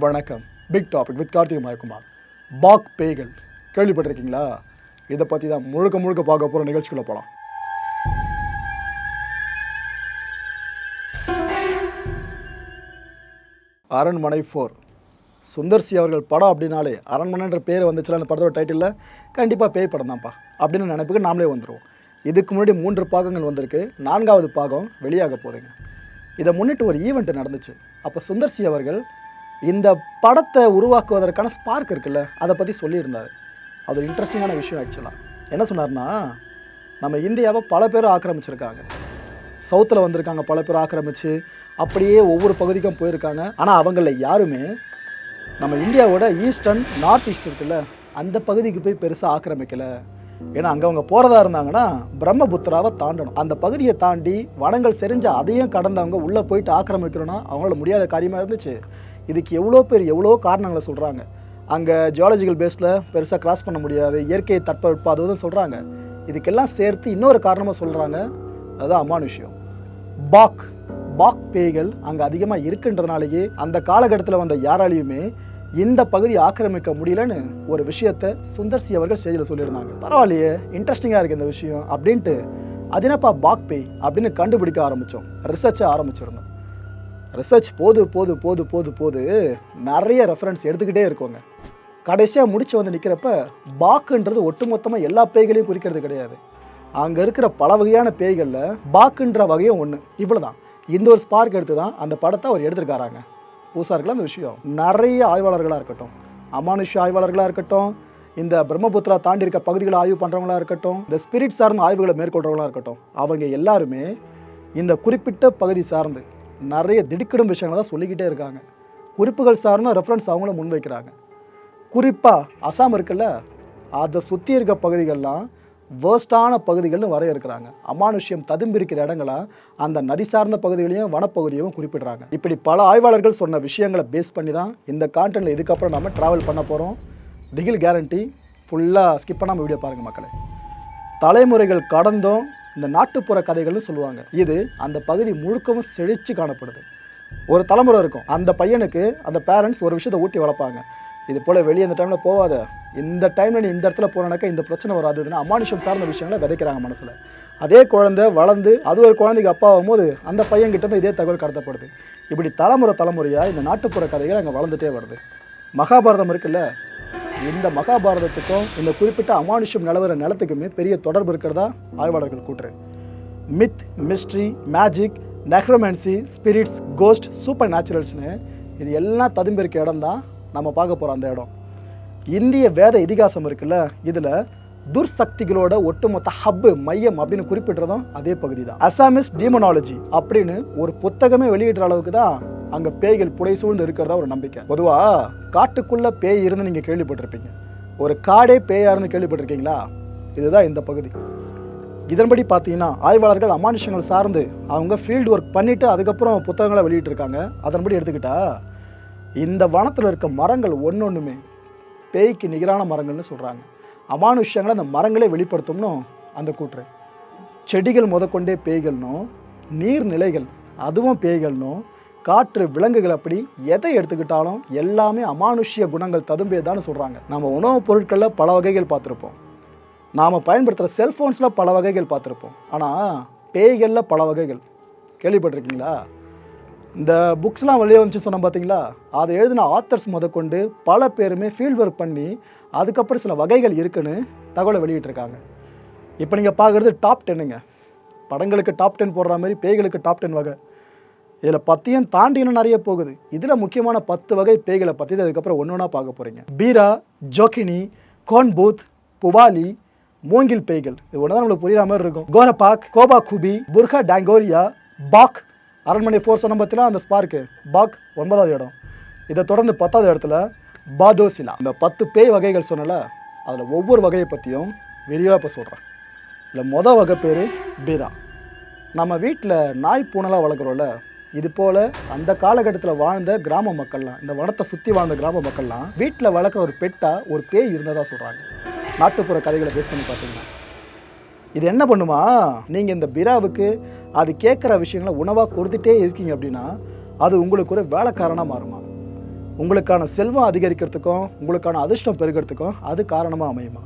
வணக்கம். Big topic with Karthik Mayakumar பாக் பேய்கள். கேள்விப்பட்டிருக்கீங்களா? இதை பற்றி தான் முழுக்க முழுக்க பார்க்க போகிற நிகழ்ச்சிக்குள்ளே போகலாம் அரண்மனை ஃபோர் சுந்தர்சி அவர்கள் படம் அப்படின்னாலே அரண்மனைன்ற பேர் வந்துச்சுல அந்த படத்தோட டைட்டிலில் கண்டிப்பாக பேய் படம் தான்ப்பா. அப்படின்னு நினைப்புக்கு நாமளே வந்துடுவோம் இதுக்கு முன்னாடி மூன்று பாகங்கள் வந்திருக்கு. நான்காவது பாகம் வெளியாக போகிறீங்க இதை முன்னிட்டு ஒரு ஈவெண்ட் நடந்துச்சு. அப்போ சுந்தர்சி அவர்கள் இந்த படத்தை உருவாக்குவதற்கான ஸ்பார்க் இருக்குல்ல அதை பற்றி சொல்லியிருந்தார். அது ஒரு இன்ட்ரெஸ்டிங்கான விஷயம் ஆக்சுவலாக என்ன சொன்னார்னா நம்ம இந்தியாவை பல பேர் ஆக்கிரமிச்சிருக்காங்க. சவுத்தில் வந்திருக்காங்க பல பேர் ஆக்கிரமிச்சு அப்படியே ஒவ்வொரு பகுதிக்கும் போயிருக்காங்க. ஆனால் அவங்களில் யாருமே நம்ம இந்தியாவோட ஈஸ்டர்ன் நார்த் ஈஸ்ட் இருக்குல்ல அந்த பகுதிக்கு போய் பெருசாக ஆக்கிரமிக்கலை. ஏன்னா அங்கே அவங்க போகிறதா இருந்தாங்கன்னா பிரம்மபுத்திராவை தாண்டணும். அந்த பகுதியை தாண்டி வனங்கள் செறிஞ்ச அதையும் கடந்தவங்க உள்ளே போயிட்டு ஆக்கிரமிக்கணும்னா அவங்களால முடியாத காரியமாக இருந்துச்சு. இதுக்கு எவ்வளோ பேர் எவ்வளோ காரணங்களை சொல்கிறாங்க? அங்கே ஜியாலஜிக்கல் பேஸில் பெருசாக கிராஸ் பண்ண முடியாது இயற்கை தட்பவெட்பம் அதுவும் சொல்கிறாங்க. இதுக்கெல்லாம் சேர்த்து இன்னொரு காரணமாக சொல்கிறாங்க. அதுதான் அமானுஷ்யம் பாக் பாக் பேய்கள் அங்கே அதிகமாக இருக்குன்றதுனாலேயே அந்த காலகட்டத்தில் வந்த யாராலையுமே இந்த பகுதி ஆக்கிரமிக்க முடியலன்னு ஒரு விஷயத்தை சுந்தர்சி அவர்கள் ஸ்டேஜில் சொல்லியிருந்தாங்க. பரவாயில்லையே இன்ட்ரெஸ்டிங்காக இருக்குது இந்த விஷயம் அப்படின்ட்டு. அது என்னப்பா பாக் பேய் அப்படின்னு கண்டுபிடிக்க ஆரம்பித்தோம். ரிசர்ச்சை ஆரம்பிச்சிருந்தோம். ரிசர்ச் போது போது போது போது போது நிறைய ரெஃபரன்ஸ் எடுத்துக்கிட்டே இருக்கோங்க. கடைசியாக முடிச்சு வந்து நிற்கிறப்ப பாக்குன்றது ஒட்டுமொத்தமாக எல்லா பேய்களையும் குறிக்கிறது கிடையாது. அங்கே இருக்கிற பல வகையான பேய்களில் பாக்குன்ற வகையும் ஒன்று இவ்வளோதான் இந்த ஒரு ஸ்பார்க் எடுத்து தான் அந்த படத்தை அவர் எடுத்திருக்காராங்க. புதுசாக இருக்கலாம் அந்த விஷயம்? நிறைய ஆய்வாளர்களாக இருக்கட்டும். அமானுஷ்ய ஆய்வாளர்களாக இருக்கட்டும். இந்த பிரம்மபுத்திரா தாண்டி இருக்க பகுதிகளை ஆய்வு பண்ணுறவங்களா இருக்கட்டும். இந்த ஸ்பிரிட் சார்ந்த ஆய்வுகளை மேற்கொள்கிறவங்களா இருக்கட்டும். அவங்க எல்லாருமே இந்த குறிப்பிட்ட பகுதி சார்ந்து நிறைய திடுக்கிடும் விஷயங்களை தான் சொல்லிக்கிட்டே இருக்காங்க. குறிப்புகள் சார்ந்த ரெஃபரன்ஸ் அவங்களும் முன்வைக்கிறாங்க. குறிப்பாக அசாம் இருக்குல்ல அதை சுற்றி இருக்க பகுதிகள்லாம் வேர்ஸ்டான பகுதிகள்னு வரையறுக்கிறாங்க. அமானுஷ்யம் ததும்பிருக்கிற இடங்களாக அந்த நதி சார்ந்த பகுதிகளையும் வனப்பகுதியையும் குறிப்பிடுறாங்க. இப்படி பல ஆய்வாளர்கள் சொன்ன விஷயங்களை பேஸ் பண்ணி தான் இந்த கான்டென்ட்டில் இதுக்கப்புறம் நம்ம ட்ராவல் பண்ண போகிறோம் திகில் கேரண்டி ஃபுல்லாக ஸ்கிப் பண்ணாமல் வீடியோ பாருங்கள் மக்களை. தலைமுறைகள் கடந்தும் இந்த நாட்டுப்புற கதைகள்னு சொல்லுவாங்க. இது அந்த பகுதி முழுக்கவும் செழிச்சு காணப்படுது. ஒரு தலைமுறை இருக்கும். அந்த பையனுக்கு அந்த பேரண்ட்ஸ் ஒரு விஷயத்தை ஊட்டி வளர்ப்பாங்க. இது போல் வெளியே இந்த டைமில் போகாத இந்த டைமில் நீ இந்த இடத்துல போனாக்கா இந்த பிரச்சனை வராதுன்னு அமானுஷம் சார்ந்த விஷயங்களை விதைக்கிறாங்க மனசில். அதே குழந்தை வளர்ந்து அது ஒரு குழந்தைக்கு அப்பாவும் போது அந்த பையன்கிட்ட இதே தகவல் கடத்தப்படுது. இப்படி தலைமுறை தலைமுறையாக இந்த நாட்டுப்புற கதைகள் அங்கே வளர்ந்துட்டே வருது. மகாபாரதம் இருக்குல்ல? இந்த மகாபாரதத்துக்கும் இந்த குறிப்பிட்ட அமானுஷம் நிலவர நிலத்துக்குமே பெரிய தொடர்பு இருக்கிறதா? ஆய்வாளர்கள் கூட்டுரு myth mystery magic necromancy spirits ghost super நேச்சுரல்ஸ்னு இது எல்லாம் ததும்பிருக்க இடம் தான் நம்ம பார்க்க போகிறோம் அந்த இடம். இந்திய வேத இதிகாசம் இருக்குல்ல இதில் துர்சக்திகளோட ஒட்டுமொத்த ஹப்பு மையம் அப்படின்னு குறிப்பிட்றதும் அதே பகுதி தான் அசாமிஸ் டீமனாலஜி அப்படின்னு ஒரு புத்தகமே வெளியிடுற அளவுக்கு தான் அங்கே பேய்கள் புடை சூழ்ந்து இருக்கிறதா ஒரு நம்பிக்கை. பொதுவாக காட்டுக்குள்ளே பேய் இருந்து நீங்கள் கேள்விப்பட்டிருப்பீங்க. ஒரு காடே பேயா இருந்து கேள்விப்பட்டிருக்கீங்களா? இதுதான் இந்த பகுதி. இதன்படி பார்த்தீங்கன்னா ஆய்வாளர்கள் அமானுஷங்கள் சார்ந்து அவங்க ஃபீல்டு ஒர்க் பண்ணிட்டு அதுக்கப்புறம் புத்தகங்களை வெளியிட்டிருக்காங்க. அதன்படி எடுத்துக்கிட்டா இந்த வனத்தில் இருக்க மரங்கள் ஒன்று ஒன்றுமே பேய்க்கு நிகரான மரங்கள்னு சொல்கிறாங்க அமானுஷ்யங்களை அந்த மரங்களே வெளிப்படுத்தும்னு அந்த கூற்று. செடிகள் முதற்கொண்டே பேய்கள்னும் நீர்நிலைகள் அதுவும் பேய்கள்னும் காற்று விலங்குகள் அப்படி எதை எடுத்துக்கிட்டாலும் எல்லாமே அமானுஷ்ய குணங்கள் ததும்பியதான்னு சொல்கிறாங்க நம்ம உணவுப் பொருட்களில் பல வகைகள் பார்த்துருப்போம். நாம் பயன்படுத்துகிற செல்ஃபோன்ஸில் பல வகைகள் பார்த்துருப்போம். ஆனால் பேய்களில் பல வகைகள். கேள்விப்பட்டிருக்கீங்களா? இந்த புக்ஸ்லாம் வெளியே வந்துச்சு சொன்னோம் பார்த்தீங்களா அதை எழுதின ஆத்தர்ஸ் முதற்கொண்டு பல பேருமே ஃபீல்ட் ஒர்க் பண்ணி அதுக்கப்புறம் சில வகைகள் இருக்குன்னு தகவலை வெளியிட்டிருக்காங்க. இப்போ நீங்கள் பார்க்குறது டாப் டென்னுங்க படங்களுக்கு டாப் டென் போடுற மாதிரி பேய்களுக்கு டாப் டென் வகை. இதில் பத்தியும் தாண்டி இன்னும் நிறைய போகுது. இதில் முக்கியமான பத்து வகை பேய்களை பற்றி தான் அதுக்கப்புறம் ஒன்று ஒன்றா பார்க்க போகிறீங்க பீரா ஜோக்கினி கோன்பூத் புவாலி மூங்கில் பேய்கள். இது ஒன்று தான் நம்மளுக்கு புரியுற மாதிரி இருக்கும். கோரபாக் கோபா குபி புர்கா டாங்கோரியா பாக். அரண்மனை ஃபோர் சொன்ன பார்த்தீங்கன்னா அந்த ஸ்பார்க்கு. பாக் ஒன்பதாவது இடம். இதை தொடர்ந்து பத்தாவது இடத்துல பாதோசிலா இந்த பத்து பேய் வகைகள் சொன்னல அதில் ஒவ்வொரு வகையை பற்றியும் விரிவாக இப்போ சொல்கிறேன் இல்லை மொதல் வகை பேர் பீரா. நம்ம வீட்டில் நாய் பூனலாக வளர்க்குறோம்ல இது போல் அந்த காலகட்டத்தில் வாழ்ந்த கிராம மக்கள்லாம் இந்த வனத்தை சுற்றி வாழ்ந்த கிராம மக்கள்லாம் வீட்டில் வளர்க்குற ஒரு பெட்டாக ஒரு பேய் இருந்ததாக சொல்கிறாங்க நாட்டுப்புற கதைகளை பேஸ் பண்ணி பார்த்தீங்கன்னா. இது என்ன பண்ணுமா? நீங்கள் இந்த பிராவுக்கு அது கேட்குற விஷயங்களை உணவாக கொடுத்துட்டே இருக்கீங்க அப்படின்னா அது உங்களுக்கு ஒரு வேலைக்காரனாக மாறுமா? உங்களுக்கான செல்வம் அதிகரிக்கிறதுக்கும் உங்களுக்கான அதிர்ஷ்டம் பெருகிறதுக்கும் அது காரணமாக அமையுமா?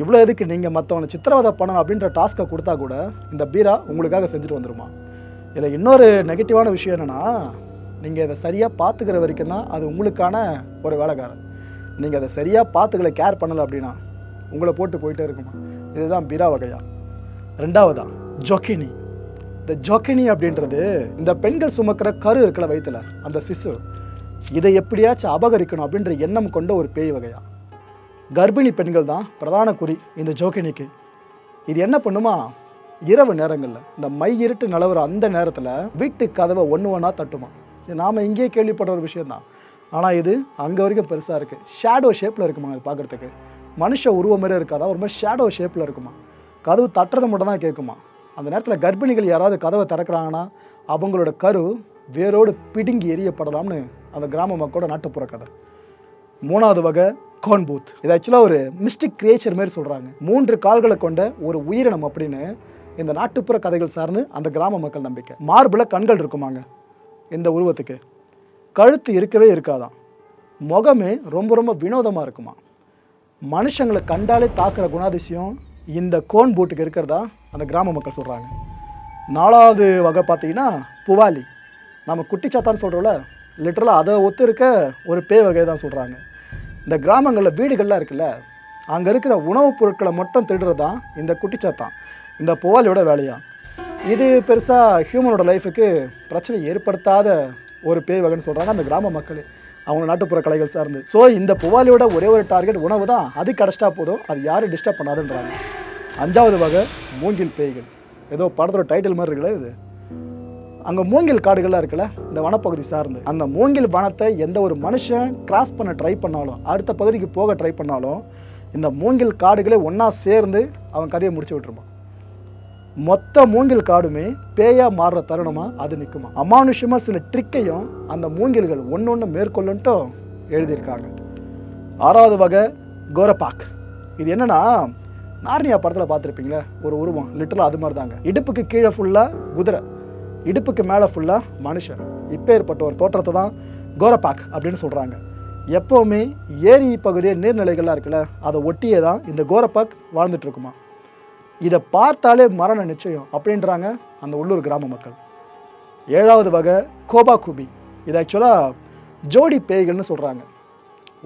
இவ்வளோ எதுக்கு நீங்கள் மற்றவனை சித்திரவதை பண்ணணும் அப்படின்ற டாஸ்க்கை கொடுத்தா கூட இந்த பீரா உங்களுக்காக செஞ்சுட்டு வந்துருமா? இதில் இன்னொரு நெகட்டிவான விஷயம் என்னென்னா நீங்கள் இதை சரியாக பார்த்துக்கிற வரைக்கும் தான் அது உங்களுக்கான ஒரு வேலைக்காரன். நீங்கள் அதை சரியாக பார்த்துக்கல கேர் பண்ணலை அப்படின்னா உங்களை போட்டு போயிட்டே இருக்குமா? இதுதான் பீரா வகையா. ரெண்டாவதா ஜொக்கினி. இந்த ஜொக்கினி அப்படின்றது இந்த பெண்கள் சுமக்கிற கரு இருக்கல வயிற்றுல அந்த சிசு இதை எப்படியாச்சும் அபகரிக்கணும் அப்படின்ற எண்ணம் கொண்ட ஒரு பேய் வகையா. கர்ப்பிணி பெண்கள் தான் பிரதான குறி இந்த ஜோக்கினிக்கு. இது என்ன பண்ணுமா? இரவு நேரங்களில் இந்த மை இருட்டு நிலவர அந்த நேரத்தில் வீட்டு கதவை ஒன்று ஒன்றா தட்டுமா. இது நாம் இங்கேயே கேள்விப்படுற ஒரு விஷயந்தான் ஆனால் இது அங்கே வரைக்கும் பெருசாக இருக்குது ஷேடோ ஷேப்பில் இருக்குமா அது பார்க்குறதுக்கு? மனுஷ உருவம் மாதிரி இருக்காதா? ஒரு மாதிரி ஷேடோ ஷேப்பில் இருக்குமா? கதவு தட்டுறது மட்டும் தான் கேட்குமா? அந்த நேரத்தில் கர்ப்பிணிகள் யாராவது கதவை திறக்கிறாங்கன்னா அவங்களோட கரு வேரோடு பிடுங்கி எரியப்படலாம்னு அந்த கிராம மக்களோட நாட்டுப்புற கதை. மூணாவது வகை கோன் பூத் இது ஆக்சுவலாக ஒரு மிஸ்டிக் கிரியேச்சர் மாதிரி சொல்கிறாங்க மூன்று கால்களை கொண்ட ஒரு உயிரினம் அப்படின்னு இந்த நாட்டுப்புற கதைகள் சார்ந்து அந்த கிராம மக்கள் நம்பிக்கை. மார்பில் கண்கள் இருக்குமாங்க. இந்த உருவத்துக்கு. கழுத்து இருக்கவே இருக்காதான் முகமே ரொம்ப ரொம்ப வினோதமாக இருக்குமா. மனுஷங்களை கண்டாலே தாக்குற குணாதிசயம் இந்த கோன் பூட்டுக்கு இருக்கிறதா அந்த கிராம மக்கள் சொல்கிறாங்க நாலாவது வகை பார்த்தீங்கன்னா புவாலி. நம்ம குட்டிச்சாத்தான்னு சொல்கிறோம்ல லிட்டரலாக அதை ஒத்து இருக்க ஒரு பேய் வகை தான் சொல்கிறாங்க இந்த கிராமங்களில் வீடுகள்லாம் இருக்குல்ல அங்கே இருக்கிற உணவுப் பொருட்களை மட்டும் திருடுறது தான் இந்த குட்டிச்சாத்தான் இந்த புவாலியோட வேலையா? இது பெருசாக ஹியூமனோட லைஃபுக்கு பிரச்சனை ஏற்படுத்தாத ஒரு பேய் வகைன்னு சொல்கிறாங்க அந்த கிராம மக்கள். அவங்க நாட்டுப்புற கலைகள் சார்ந்து. ஸோ இந்த புவாலியோட ஒரே ஒரு டார்கெட் உணவு தான். அது கிடச்சிட்டா போதும். அது யாரும் டிஸ்டர்ப் பண்ணாதுன்றாங்க. அஞ்சாவது வகை மூங்கில் பேய்கள். ஏதோ படத்தோட டைட்டில் மாதிரி இருக்குல்ல இது. அங்கே மூங்கில் காடுகள்லாம் இருக்குல்ல இந்த வனப்பகுதி சார்ந்து. அந்த மூங்கில் வனத்தை எந்த ஒரு மனுஷன் கிராஸ் பண்ண ட்ரை பண்ணாலும் அடுத்த பகுதிக்கு போக ட்ரை பண்ணாலும் இந்த மூங்கில் காடுகளே ஒன்றா சேர்ந்து அவன் கதையை முடிச்சு விட்டுருப்பான். மொத்த மூங்கில் காடுமே பேயா மாறுற தருணமாக அது நிற்குமா அமானுஷமாக சில ட்ரிக்கையும் அந்த மூங்கில்கள் ஒன்று ஒன்று மேற்கொள்ளுன்ட்டும் எழுதியிருக்காங்க. ஆறாவது வகை கோரபாக். இது என்னன்னா நார்னியா படத்தில் பார்த்துருப்பீங்களே ஒரு உருவம் லிட்டரலாக அது மாதிரி தாங்க இடுப்புக்கு கீழே ஃபுல்லாக குதிரை இடுப்புக்கு மேலே ஃபுல்லாக மனுஷன். இப்போ ஏற்பட்ட ஒரு தோற்றத்தை தான் கோரபாக் அப்படின்னு சொல்கிறாங்க எப்போவுமே ஏரி பகுதியை நீர்நிலைகள்லாம் இருக்குல்ல அதை ஒட்டியே தான் இந்த கோரபாக் வாழ்ந்துட்டு இருக்குமா? இதை பார்த்தாலே மரண நிச்சயம் அப்படின்றாங்க அந்த உள்ளூர் கிராம மக்கள். ஏழாவது வகை கோபா குபி இது ஆக்சுவலாக ஜோடி பேய்கள்னு சொல்கிறாங்க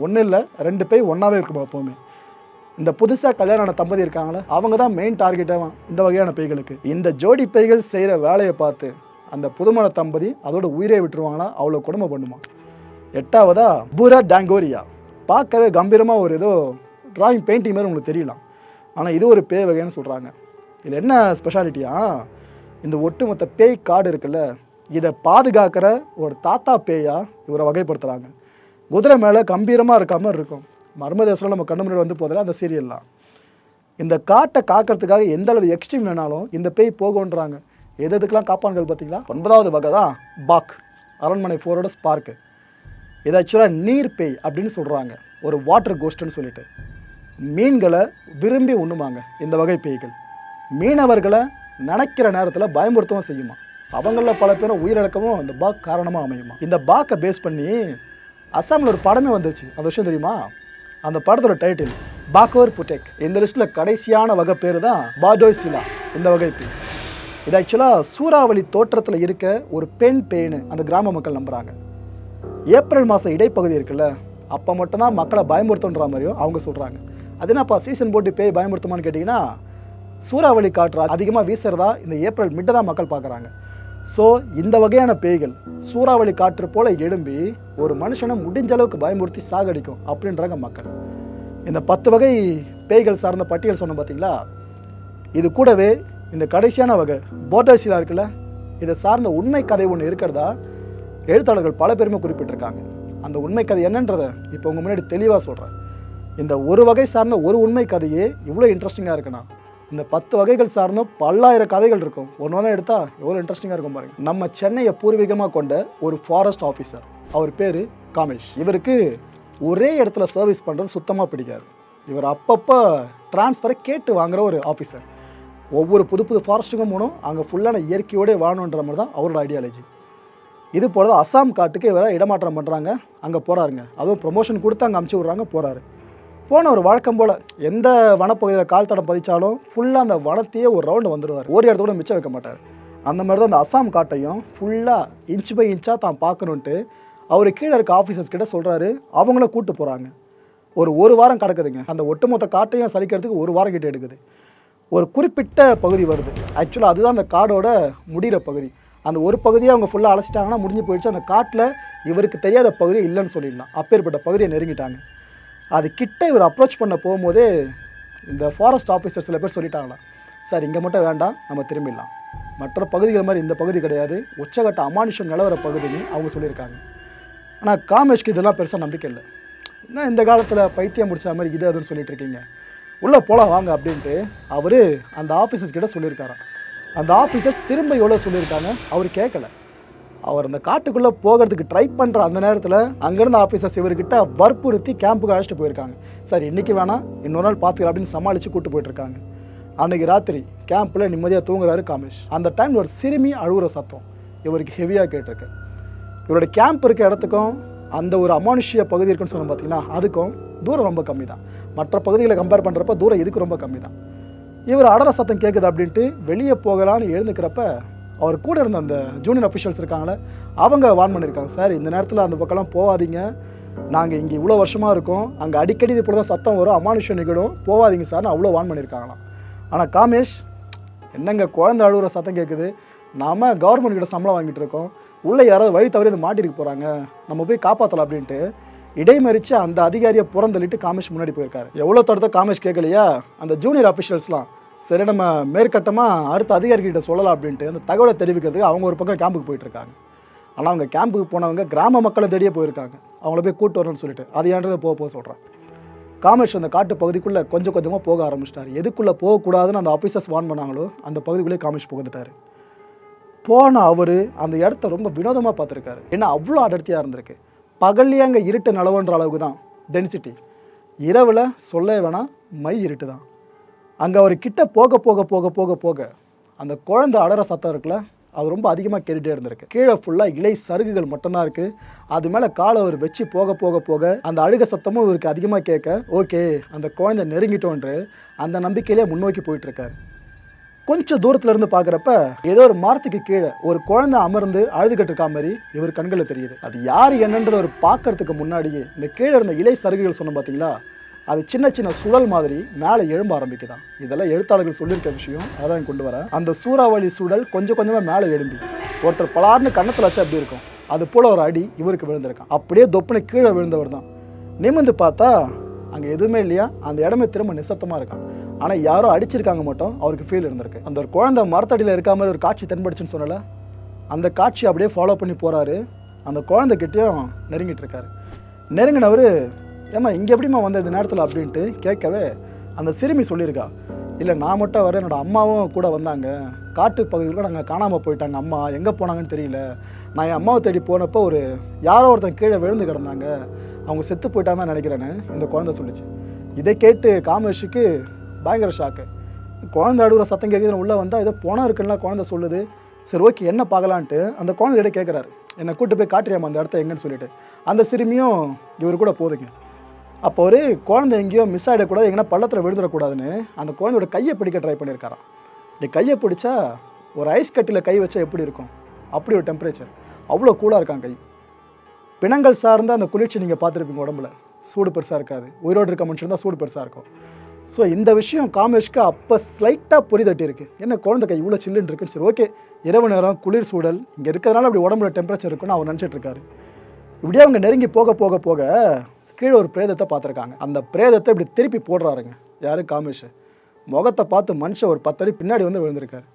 ஒன்றும் இல்லை ரெண்டு பேய் ஒன்றாவே இருக்கும் எப்போவுமே இந்த புதுசாக கல்யாணம் ஆன தம்பதி இருக்காங்களே அவங்க தான் மெயின் டார்கெட்டாக இந்த வகையான பேய்களுக்கு. இந்த ஜோடி பேய்கள் செய்கிற வேலையை பார்த்து அந்த புதுமண தம்பதி அதோட உயிரை விட்டுருவாங்களா? அவ்வளோ கொடுமை பண்ணுமா? எட்டாவதா பூரா டாங்கோரியா. பார்க்கவே கம்பீரமாக ஒரு ஏதோ டிராயிங் பெயிண்டிங் மாதிரி உங்களுக்கு தெரியலாம். ஆனால் இது ஒரு பேய் வகைன்னு சொல்கிறாங்க இதில் என்ன ஸ்பெஷாலிட்டியா இந்த ஒட்டுமொத்த பேய் காடு இருக்குல்ல இதை பாதுகாக்கிற ஒரு தாத்தா பேயாக இவரை வகைப்படுத்துகிறாங்க குதிரை மேலே கம்பீரமாக இருக்காமல் மாதிரி இருக்கும். மர்மதேசம் நம்ம கண்ணு முன்னாடி வந்து போதில் அந்த சீரியல்லாம் இந்த காட்டை காக்கிறதுக்காக எந்த அளவு எக்ஸ்ட்ரீம் வேணாலும் இந்த பேய் போகுன்றாங்க எது எதுக்கெலாம் காப்பான்கள் பார்த்தீங்களா? ஒன்பதாவது வகை தான் பாக் அரண்மனை ஃபோரோட ஸ்பார்க்கு இது ஆக்சுவலாக நீர் பேய் அப்படின்னு சொல்கிறாங்க ஒரு வாட்டர் கோஸ்ட்டுன்னு சொல்லிட்டு. மீன்களை விரும்பி உண்ணுமாங்க இந்த வகை பேய்கள். மீனவர்களை நினைக்கிற நேரத்தில் பயமுறுத்தவும் செய்யுமா? அவங்களில் பல பேரும் உயிரிழக்கவும் இந்த பாக் காரணமாக அமையுமா? இந்த பாக்கை பேஸ் பண்ணி அஸ்ஸாமில் ஒரு படமே வந்துருச்சு. அந்த விஷயம் தெரியுமா? அந்த படத்தோட டைட்டில் பாக்கோர் புட்டெக் இந்த லிஸ்ட்டில் கடைசியான வகை பேர் தான் பாடோய் சிலா இந்த வகை பேய். இது ஆக்சுவலாக சூறாவளி தோற்றத்தில் இருக்க ஒரு பெண் பேனு அந்த கிராம மக்கள் நம்புகிறாங்க ஏப்ரல் மாதம் இடைப்பகுதி இருக்குல்ல அப்போ மட்டும்தான் மக்களை பயமுறுத்துன்ற மாதிரியும் அவங்க சொல்கிறாங்க அது என்னப்பா சீசன் போட்டு பேய் பயமுறுத்துமான்னு கேட்டிங்கன்னா சூறாவளி காற்று அதிகமாக வீசுறதா இந்த ஏப்ரல் மிட்டை தான் மக்கள் பார்க்குறாங்க. ஸோ இந்த வகையான பேய்கள் சூறாவளி காற்று போல எழும்பி ஒரு மனுஷனை முடிஞ்ச அளவுக்கு பயமுறுத்தி சாகடிக்கும் அப்படின்றாங்க மக்கள். இந்த பத்து வகை பேய்கள் சார்ந்த பட்டியல் சொன்னோம் பார்த்தீங்களா இது கூடவே இந்த கடைசியான வகை போட்டாசிலா இருக்குல்ல இதை சார்ந்த உண்மை கதை ஒன்று இருக்கிறதா எழுத்தாளர்கள் பல பேருமே குறிப்பிட்டிருக்காங்க. அந்த உண்மை கதை என்னன்றதை இப்போ உங்கள் முன்னாடி தெளிவாக சொல்கிறேன் இந்த ஒரு வகை சார்ந்த ஒரு உண்மை கதையே இவ்வளோ இன்ட்ரெஸ்டிங்காக இருக்குண்ணா. இந்த பத்து வகைகள் சார்ந்தும் பல்லாயிரம் கதைகள் இருக்கும். ஒன்று ஒன்றா எடுத்தால் எவ்வளோ இன்ட்ரெஸ்டிங்காக இருக்கும் பாருங்கள் நம்ம சென்னையை பூர்வீகமாக கொண்ட ஒரு ஃபாரஸ்ட் ஆஃபீஸர் அவர் பேர் காமேஷ். இவருக்கு ஒரே இடத்துல சர்வீஸ் பண்ணுறது சுத்தமாக பிடிக்காது. இவர் அப்பப்போ டிரான்ஸ்ஃபரை கேட்டு வாங்குகிற ஒரு ஆஃபீஸர் ஒவ்வொரு புது புது ஃபாரஸ்ட்டுக்கும் போகணும் அங்கே ஃபுல்லான இயற்கையோடே வாழணுன்ற மாதிரி தான் அவரோட ஐடியாலஜி இது போல தான் அசாம் காட்டுக்கு இவரை இடமாற்றம் பண்ணுறாங்க அங்கே போகிறாருங்க அதுவும் ப்ரொமோஷன் கொடுத்து அங்கே அமுச்சு விட்றாங்க போகிறாரு போன ஒரு வழக்கம் போல் எந்த வனப்பகுதியில் கால் தடம் பதிச்சாலும் ஃபுல்லாக அந்த வனத்தையே ஒரு ரவுண்டு வந்துடுவார் ஒரு இடத்த கூட மிச்சம் வைக்க மாட்டார். அந்த மாதிரி தான் அந்த அசாம் காட்டையும் ஃபுல்லாக இன்ச் பை இன்ச்சாக தான் பார்க்கணுன்ட்டு அவர் கீழே இருக்க ஆஃபீஸர்ஸ் கிட்ட சொல்கிறாரு அவங்கள கூட்டு போகிறாங்க ஒரு ஒரு வாரம் கிடக்குதுங்க. அந்த ஒட்டுமொத்த காட்டையும் சலிக்கிறதுக்கு ஒரு வாரம் கிட்ட எடுக்குது. ஒரு குறிப்பிட்ட பகுதி வருது. ஆக்சுவலாக அதுதான் அந்த காடோட முடிகிற பகுதி. அந்த ஒரு பகுதியை அவங்க ஃபுல்லாக அழைச்சிட்டாங்கன்னா முடிஞ்சு போயிடுச்சு. அந்த காட்டில் இவருக்கு தெரியாத பகுதி இல்லைன்னு சொல்லிடலாம். அப்பேற்பட்ட பகுதியை நெருங்கிட்டாங்க. அது கிட்ட இவர் அப்ரோச் பண்ண போகும்போதே இந்த ஃபாரஸ்ட் ஆஃபீஸர் சில பேர் சொல்லிட்டாங்களாம் சார் இங்கே மட்டும் வேண்டாம் நம்ம திரும்பிடலாம். மற்ற பகுதிகள் மாதிரி இந்த பகுதி கிடையாது. உச்சகட்ட அமானுஷம் நிலவர பகுதின்னு அவங்க சொல்லியிருக்காங்க. ஆனால் காமேஷ்க்கு இதெல்லாம் பெருசாக நம்பிக்கை இல்லை. என்ன இந்த காலத்தில் பைத்தியம் முடிச்ச மாதிரி இது அதுன்னு சொல்லிட்டு இருக்கீங்க? உள்ளே போகலாம் வாங்க அப்படின்ட்டு அவர் அந்த ஆஃபீஸர்ஸ் கிட்ட சொல்லியிருக்காராம். அந்த ஆஃபீஸர்ஸ் திரும்ப எவ்வளோ சொல்லியிருக்காங்க அவர் கேட்கல அவர் அந்த காட்டுக்குள்ளே போகிறதுக்கு ட்ரை பண்ணுற அந்த நேரத்தில் அங்கேருந்து ஆஃபீஸர்ஸ் இவர்கிட்ட வற்புறுத்தி கேம்புக்கு அழைச்சிட்டு போயிருக்காங்க. சார் இன்றைக்கி வேணாம் இன்னொரு நாள் பார்த்துக்கலாம் அப்படின்னு சமாளித்து கூட்டு போயிட்டுருக்காங்க அன்னைக்கு ராத்திரி கேம்பில் நிம்மதியாக தூங்குறாரு காமேஷ். அந்த டைமில் ஒரு சிறுமி அழுகுற சத்தம் இவருக்கு ஹெவியாக கேட்டிருக்கு. இவரோட கேம்ப் இருக்க இடத்துக்கும் அந்த ஒரு அமானுஷ்ய பகுதி இருக்குன்னு சொன்னோம் பார்த்தீங்கன்னா அதுக்கும் தூரம் ரொம்ப கம்மி தான் மற்ற பகுதிகளை கம்பேர் பண்ணுறப்ப தூரம் இதுக்கு ரொம்ப கம்மி தான் இவர் அடர சத்தம் கேட்குது அப்படின்ட்டு வெளியே போகலான்னு எழுந்துக்கிறப்ப அவர் கூட இருந்த அந்த ஜூனியர் அஃபிஷியல்ஸ் இருக்காங்களே அவங்க வார்ன் பண்ணியிருக்காங்க சார் இந்த நேரத்தில் அந்த பக்கம்லாம் போகாதீங்க. நாங்கள் இங்கே இவ்வளோ வருஷமாக இருக்கோம். அங்கே அடிக்கடி இது போல தான் சத்தம் வரும். அமானுஷம் நிகழும். போகாதீங்க சார்னு அவ்வளோ வார்ன் பண்ணியிருக்காங்களாம். ஆனால் காமேஷ் என்னங்க குழந்தை அழுகிற சத்தம் கேட்குது நாம் கவர்மெண்ட் கிட்ட சம்பளம் வாங்கிட்டு இருக்கோம். உள்ளே யாராவது வழி தவறி இது மாட்டிட்டு போகிறாங்க நம்ம போய் காப்பாற்றலாம் அப்படின்ட்டு இடைமறித்து அந்த அதிகாரியை புறந்தள்ளிட்டு காமேஷ் முன்னாடி போயிருக்காரு. எவ்வளோ தடுத்த காமேஷ் கேட்கலையா அந்த ஜூனியர் அஃபிஷியல்ஸ்லாம் சரி நம்ம மேற்கட்டமாக அடுத்த அதிகாரிகிட்ட சொல்லலாம் அப்படின்ட்டு அந்த தகவலை தெரிவிக்கிறதுக்கு அவங்க ஒரு பக்கம் கேம்புக்கு போயிட்டுருக்காங்க. ஆனால் அவங்க கேம்புக்கு போனவங்க கிராம மக்களை தேடியே போயிருக்காங்க. அவங்கள போய் கூட்டு வரணும்னு சொல்லிட்டு. அது ஏன்றதை போக போக சொல்கிறேன் காமேஷ் அந்த காட்டு பகுதிக்குள்ளே கொஞ்சம் கொஞ்சமாக போக ஆரம்பிச்சிட்டார். எதுக்குள்ளே போகக்கூடாதுன்னு அந்த ஆஃபீஸர்ஸ் வான் பண்ணாங்களோ அந்த பகுதிக்குள்ளே காமேஷ் புகுந்துட்டார். போன அவர் அந்த இடத்த ரொம்ப வினோதமாக பார்த்துருக்காரு. ஏன்னா அவ்வளோ அடர்த்தியாக இருந்திருக்கு. பகல்லையே அங்கே இருட்டு நிலவுன்ற அளவுக்கு தான் டென்சிட்டி இரவில் சொல்ல வேணாம் மை இருட்டு தான் அங்கே அவர் கிட்ட போக போக போக போக போக அந்த குழந்தை அடற சத்தம் இருக்குல்ல அது ரொம்ப அதிகமாக கேட்டுகிட்டே இருந்திருக்கு. கீழே ஃபுல்லாக இலை சருகுகள் மட்டும்தான் இருக்குது அது மேலே காலை அவர் வச்சு போக போக போக அந்த அழுக சத்தமும் இவருக்கு அதிகமாக கேட்க ஓகே அந்த குழந்தை நெருங்கிட்டோன்று. அந்த நம்பிக்கையிலே முன்னோக்கி போயிட்டுருக்காரு. கொஞ்சம் தூரத்துல இருந்து பார்க்குறப்ப ஏதோ ஒரு மரத்துக்கு கீழே ஒரு குழந்தை அமர்ந்து அழுதுகிட்டு இருக்கா மாதிரி இவர் கண்களில் தெரியுது. அது யார் என்னன்றது ஒரு பார்க்கறதுக்கு முன்னாடியே இந்த கீழே இருந்த இலை சருகுகள் சொன்னோம் பார்த்தீங்களா அது சின்ன சின்ன சுழல் மாதிரி மேலே எழும்ப ஆரம்பிக்குதான். இதெல்லாம் எழுத்தாளர்கள் சொல்லியிருக்க விஷயம் அதான் கொண்டு வரேன். அந்த சூறாவளி சுழல் கொஞ்சம் கொஞ்சமாக மேலே எழும்பி ஒருத்தர் பலார்னு கன்னத்தில் வச்சா அப்படி இருக்கும்? அது போல் ஒரு அடி இவருக்கு விழுந்திருக்கான். அப்படியே தொப்புனை கீழே விழுந்தவர் தான். நிமிர்ந்து பார்த்தா அங்கே எதுவுமே இல்லையா? அந்த இடமே திரும்ப நிசத்தமாக இருக்கான். ஆனால் யாரோ அடிச்சிருக்காங்க மட்டும் அவருக்கு ஃபீல் இருந்திருக்கு. அந்த ஒரு குழந்தை மரத்தடியில் இருக்க மாதிரி ஒரு காட்சி தென்படுச்சுன்னு சொன்னல அந்த காட்சி அப்படியே ஃபாலோ பண்ணி போகிறாரு அந்த குழந்தைகிட்டையும் நெருங்கிட்டு இருக்காரு. நெருங்கினவர் ஏம்மா இங்கே எப்படிம்மா வந்த இந்த நேரத்தில் அப்படின்ட்டு கேட்கவே அந்த சிறுமி சொல்லியிருக்கா. இல்லை நான் மட்டும் வரேன் என்னோட அம்மாவும் கூட வந்தாங்க. காட்டு பகுதியில் நாங்கள் காணாமல் போயிட்டாங்க. அம்மா எங்கே போனாங்கன்னு தெரியல. நான் என் அம்மாவை தேடி போனப்போ ஒரு யாரோ ஒருத்தன் கீழே விழுந்து கிடந்தாங்க. அவங்க செத்து போயிட்டாங்க தான் நினைக்கிறேன்னு இந்த குழந்தை சொல்லிச்சு. இதை கேட்டு காமேஷுக்கு பயங்கர ஷாக்கு குழந்தை அழுகுற சத்தம் கேட்குதுன்னு உள்ளே வந்தால் ஏதோ போனா இருக்குன்னா குழந்தை சொல்லுது. சரி ஓகே என்ன பார்க்கலான்ட்டு அந்த குழந்தைகிட்ட கேட்குறாரு என்னை கூப்பிட்டு போய் காட்டுறியாமா அந்த இடத்த எங்கன்னு சொல்லிட்டு. அந்த சிறுமியும் இவர் கூட போதுங்க. அப்போ ஒரு குழந்தை எங்கேயோ மிஸ் ஆகிடக்கூடாது எங்கன்னா பள்ளத்தில் விழுந்துடக்கூடாதுன்னு அந்த குழந்தையோட கையை பிடிக்க ட்ரை பண்ணியிருக்காராம். இப்படி கையை பிடிச்சா ஒரு ஐஸ் கட்டியில் கை வச்சா எப்படி இருக்கும்? அப்படி ஒரு டெம்பரேச்சர் அவ்வளோ கூலாக இருக்கான் கை. பிணங்கள் சார்ந்த அந்த குளிர்ச்சி நீங்கள் பார்த்துருப்பீங்க உடம்புல. சூடு பெருசாக இருக்காது. உயிரோடு இருக்க மனுஷன் தான் சூடு பெருசாக இருக்கும். ஸோ இந்த விஷயம் காமேஷ்க்கு அப்போ ஸ்லைட்டாக பொறி தட்டி என்ன குழந்தை கை இவ்வளோ சில்லுன்னு இருக்குன்னு சரி ஓகே இரவு நேரம் குளிர் சூழல் இங்கே இருக்கிறதுனால அப்படி உடம்புல டெம்பரேச்சர் இருக்குன்னு அவர் நினச்சிட்டு இருக்காரு. இப்படியே அவங்க நெருங்கி போக போக போக கீழே ஒரு பிரேதத்தை பார்த்துருக்காங்க. அந்த பிரேதத்தை இப்படி திருப்பி போடுறாருங்க. யாரும் காமேஷ். முகத்தை பார்த்து மனுஷன் ஒரு பத்தடி பின்னாடி வந்து விழுந்திருக்காரு.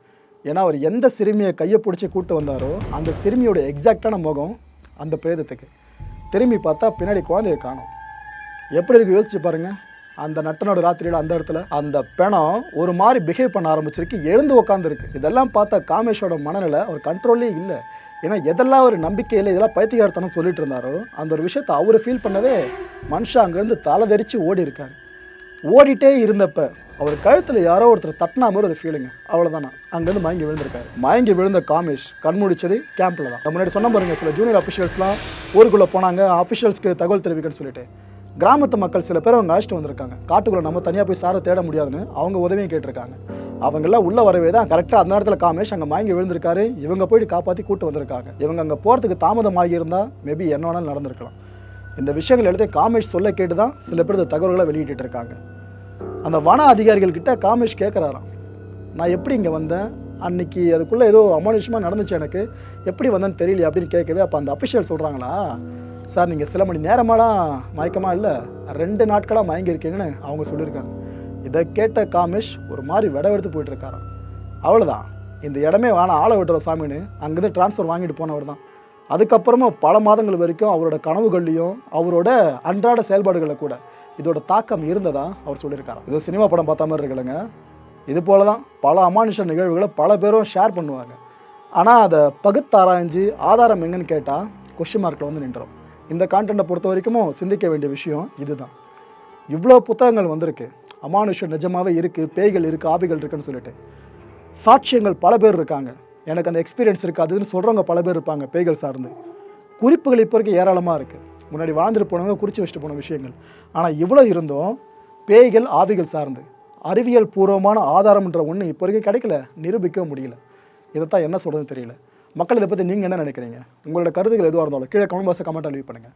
ஏன்னா அவர் எந்த சிறுமியை கையை பிடிச்சி கூட்டு வந்தாரோ அந்த சிறுமியோட எக்ஸாக்டான முகம் அந்த பிரேதத்துக்கு. திரும்பி பார்த்தா பின்னாடி குழந்தைய காணும். எப்படி இருக்கு? யோசிச்சு பாருங்க. அந்த நட்டனோட ராத்திரியில் அந்த இடத்துல அந்த பிணம் ஒரு மாதிரி பிஹேவ் பண்ண ஆரம்பிச்சிருக்கு. எழுந்து உட்காந்துருக்கு இதெல்லாம் பார்த்தா காமேஷோட மனநிலை ஒரு கண்ட்ரோல்லே இல்லை. ஏன்னா எதெல்லாம் ஒரு நம்பிக்கையில் இதெல்லாம் பைத்தியகாரத்தனம் சொல்லிட்டு இருந்தாரோ அந்த ஒரு விஷயத்தை அவர் ஃபீல் பண்ணவே மனுஷன் அங்கேருந்து தலை தெரிச்சு ஓடி இருக்கார். ஓடிட்டே இருந்தப்ப அவர் கழுத்தில் யாரோ ஒருத்தர் தட்டினா மாதிரி ஒரு ஃபீலிங்க அவ்வளோதானா அங்கேருந்து மயங்கி விழுந்திருக்காரு. மயங்கி விழுந்த காமேஷ் கண்மூடிச்சது கேம்பில் தான். முன்னாடி சொன்ன பாருங்க சில ஜூனியர் அஃபிஷியல்ஸ்லாம் ஊருக்குள்ளே போனாங்க அஃபிஷியல்ஸ்க்கு தகவல் தெரிவிக்கன்னு சொல்லிட்டு. கிராமத்து மக்கள் சில பேர் அவங்க அழைச்சிட்டு வந்திருக்காங்க. காட்டுக்குள்ளே நம்ம தனியாக போய் சாரை தேட முடியாதுன்னு அவங்க உதவியும் கேட்டிருக்காங்க. அவங்கெல்லாம் உள்ள வரவே தான் கரெக்டாக அந்த நேரத்தில் காமேஷ் அங்கே மயங்கி விழுந்திருக்காரு. இவங்க போயிட்டு காப்பாற்றி கூட்டு வந்திருக்காங்க. இவங்க அங்கே போகிறதுக்கு தாமதமாகி இருந்தால் மேபி என்ன வேணாலும் நடந்திருக்கலாம். இந்த விஷயங்கள் எடுத்து காமேஷ் சொல்ல கேட்டு தான் சில பேர் இந்த தகவல்களை வெளியிட்டு இருக்காங்க. அந்த வன அதிகாரிகள் கிட்ட காமேஷ் கேட்குறாராம் நான் எப்படி இங்கே வந்தேன்? அன்னைக்கு அதுக்குள்ளே ஏதோ அமானுஷமாக நடந்துச்சு எனக்கு. எப்படி வந்தேன்னு தெரியல அப்படின்னு கேட்கவே அப்போ அந்த அஃபிஷியல் சொல்கிறாங்களா சார் நீங்கள் சில மணி நேரமாலாம் மயக்கமாக இல்லை. ரெண்டு நாட்களாக மயங்கியிருக்கீங்கன்னு அவங்க சொல்லியிருக்காங்க. இதை கேட்ட காமேஷ் ஒரு மாதிரி விடவெடுத்து போயிட்டுருக்காராம். அவ்வளோதான் இந்த இடமே வேணாம் ஆளை விட்டுற சாமின்னு அங்கேருந்து ட்ரான்ஸ்ஃபர் வாங்கிட்டு போனவர் தான். அதுக்கப்புறமா பல மாதங்கள் வரைக்கும் அவரோட கனவுகள்லையும் அவரோட அன்றாட செயல்பாடுகளை கூட இதோட தாக்கம் இருந்ததா அவர் சொல்லியிருக்காராம். இது சினிமா படம் பார்த்த மாதிரி இருக்கலைங்க இது போல தான் பல அமானுஷ நிகழ்வுகளை பல பேரும் ஷேர் பண்ணுவாங்க. ஆனால் அதை பகுத்தாராய்ஞ்சு ஆதாரம் எங்கன்னு கேட்டால் கொஷின் மார்க்கில் வந்து நின்றோம். இந்த கான்டென்ட்டை பொறுத்த வரைக்கும் சிந்திக்க வேண்டிய விஷயம் இதுதான். இவ்வளோ புத்தகங்கள் வந்திருக்கு. அமானுஷம் நிஜமாகவே இருக்குது பேய்கள் இருக்குது ஆவிகள் இருக்குன்னு சொல்லிட்டு. சாட்சியங்கள் பல பேர் இருக்காங்க. எனக்கு அந்த எக்ஸ்பீரியன்ஸ் இருக்குது அதுன்னு சொல்கிறவங்க பல பேர் இருப்பாங்க பேய்கள் சார்ந்து. குறிப்புகள் இப்போ வரைக்கும் ஏராளமாக இருக்குது முன்னாடி வாழ்ந்துட்டு போனவங்க குறித்து வச்சுட்டு போன விஷயங்கள். ஆனால் இவ்வளோ இருந்தும் பேய்கள் ஆவிகள் சார்ந்து. அறிவியல் பூர்வமான ஆதாரம்ன்ற ஒன்று இப்போ வரைக்கும் கிடைக்கல நிரூபிக்கவும் முடியல. இதைத்தான் என்ன சொல்கிறதுன்னு தெரியல. மக்கள் இதை பற்றி நீங்கள் என்ன நினைக்கிறீங்க? உங்களோட கருத்துக்கள் எதுவாக இருந்தாலும் கீழே கமெண்ட் பாக்ஸை கமெண்ட் லீவ் பண்ணுங்கள்